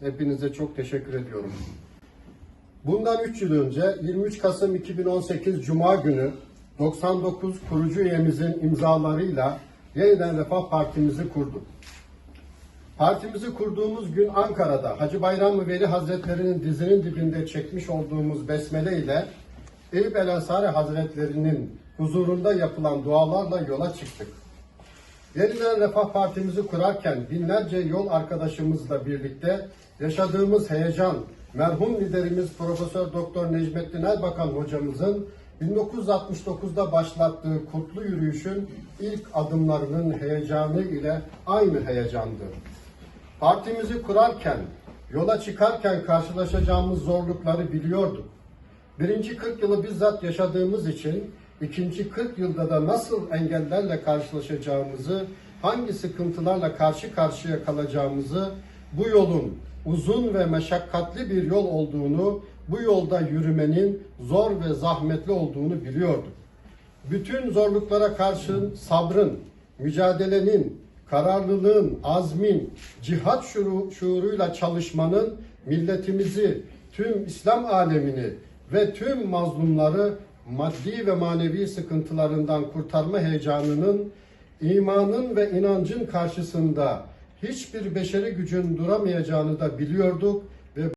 Hepinize çok teşekkür ediyorum. Bundan 3 yıl önce 23 Kasım 2018 Cuma günü 99 kurucu üyemizin imzalarıyla yeniden Refah Partimizi kurduk. Partimizi kurduğumuz gün Ankara'da Hacı Bayram Veli Hazretleri'nin dizinin dibinde çekmiş olduğumuz besmele ile Eyüp El Ensari Hazretleri'nin huzurunda yapılan dualarla yola çıktık. Yeniden Refah Partimizi kurarken binlerce yol arkadaşımızla birlikte yaşadığımız heyecan, merhum liderimiz Profesör Doktor Necmettin Erbakan hocamızın 1969'da başlattığı kurtlu yürüyüşün ilk adımlarının heyecanı ile aynı heyecandı. Partimizi kurarken, yola çıkarken karşılaşacağımız zorlukları biliyorduk. Birinci 40 yılı bizzat yaşadığımız için ikinci 40 yılda da nasıl engellerle karşılaşacağımızı, hangi sıkıntılarla karşı karşıya kalacağımızı, bu yolun uzun ve meşakkatli bir yol olduğunu, bu yolda yürümenin zor ve zahmetli olduğunu biliyorduk. Bütün zorluklara karşın sabrın, mücadelenin, kararlılığın, azmin, cihat şuuru, şuuruyla çalışmanın milletimizi, tüm İslam alemini ve tüm mazlumları maddi ve manevi sıkıntılarından kurtarma heyecanının, imanın ve inancın karşısında hiçbir beşeri gücün duramayacağını da biliyorduk